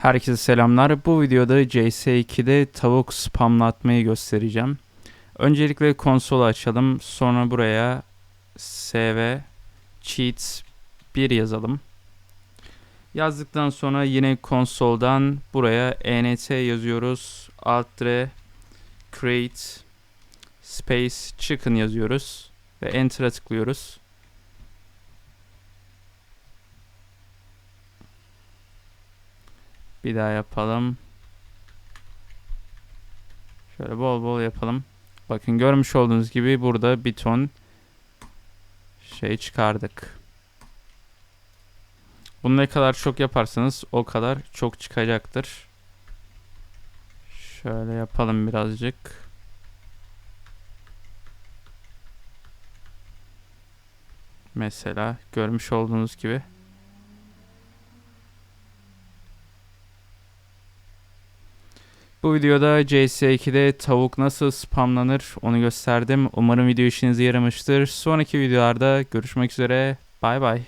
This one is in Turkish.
Herkese selamlar. Bu videoda CS2'de tavuk spamlatmayı göstereceğim. Öncelikle konsolu açalım. Sonra buraya sv cheats 1 yazalım. Yazdıktan sonra yine konsoldan buraya ent yazıyoruz. Alt create space chicken yazıyoruz ve enter'a tıklıyoruz. Bir daha yapalım. Şöyle bol bol yapalım. Bakın görmüş olduğunuz gibi burada bir ton şey çıkardık. Bunu ne kadar çok yaparsanız o kadar çok çıkacaktır. Şöyle yapalım birazcık. Mesela görmüş olduğunuz gibi. Bu videoda CS2'de tavuk nasıl spamlanır onu gösterdim. Umarım video işinize yaramıştır. Sonraki videolarda görüşmek üzere. Bay bay.